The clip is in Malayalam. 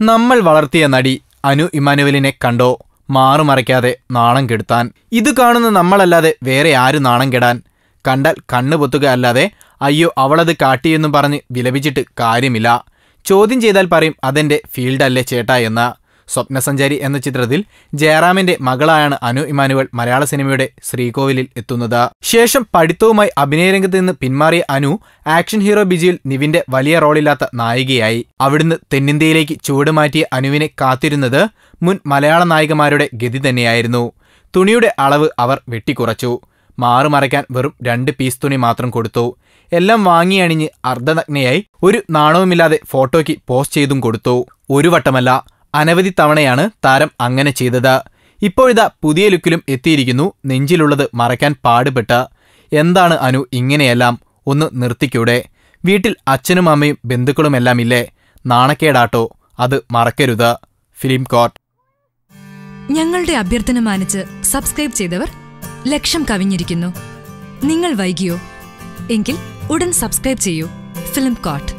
നമ്മൾ വളർത്തിയ നടി അനു ഇമാനുവലിനെ കണ്ടോ മാറുമറയ്ക്കാതെ നാണം കെടുത്താൻ. ഇത് കാണുന്ന നമ്മളല്ലാതെ വേറെ ആര് നാണം കെടാൻ. കണ്ടാൽ കണ്ണു പൊത്തുക അല്ലാതെ അയ്യോ അവളത് കാട്ടിയെന്നും പറഞ്ഞ് വിലപിച്ചിട്ട് കാര്യമില്ല. ചോദ്യം ചെയ്താൽ പറയും അതെന്റെ ഫീൽഡല്ലേ ചേട്ടാ എന്ന. സ്വപ്നസഞ്ചാരി എന്ന ചിത്രത്തിൽ ജയറാമിന്റെ മകളായാണ് അനു ഇമാനുവൽ മലയാള സിനിമയുടെ ശ്രീകോവിലിൽ എത്തുന്നത്. ശേഷം പഠിത്തവുമായി അഭിനയരംഗത്ത് നിന്ന് പിന്മാറിയ അനു ആക്ഷൻ ഹീറോ ബിജിയിൽ നിവിന്റെ വലിയ റോളില്ലാത്ത നായികയായി. അവിടുന്ന് തെന്നിന്ത്യയിലേക്ക് ചുവടുമാറ്റിയ അനുവിനെ കാത്തിരുന്നത് മുൻ മലയാള നായികമാരുടെ ഗതി തന്നെയായിരുന്നു. തുണിയുടെ അളവ് അവർ വെട്ടിക്കുറച്ചു. മാറുമറയ്ക്കാൻ വെറും രണ്ട് പീസ് തുണി മാത്രം കൊടുത്തു. എല്ലാം വാങ്ങി അണിഞ്ഞ് അർദ്ധനഗ്നയായി ഒരു നാണവുമില്ലാതെ ഫോട്ടോയ്ക്ക് പോസ്റ്റ് ചെയ്തും കൊടുത്തു. ഒരു വട്ടമല്ല അനവധി തവണയാണ് താരം അങ്ങനെ ചെയ്തത്. ഇപ്പോഴിതാ പുതിയ ലുക്കിലും എത്തിയിരിക്കുന്നു. നെഞ്ചിലുള്ളത് മറയ്ക്കാൻ പാടുപെട്ട. എന്താണ് അനു ഇങ്ങനെയെല്ലാം? ഒന്ന് നിർത്തിക്കൂടെ? വീട്ടിൽ അച്ഛനും അമ്മയും ബന്ധുക്കളുമെല്ലാം ഇല്ലേ നാണക്കേടാട്ടോ. അത് മറക്കരുത്. Film court. ഞങ്ങളുടെ അഭ്യർത്ഥന മാനിച്ച് സബ്സ്ക്രൈബ് ചെയ്തവർ ലക്ഷം കവിഞ്ഞിരിക്കുന്നു. നിങ്ങൾ വൈകിയോ? എങ്കിൽ ഉടൻ സബ്സ്ക്രൈബ് ചെയ്യൂ. Film coat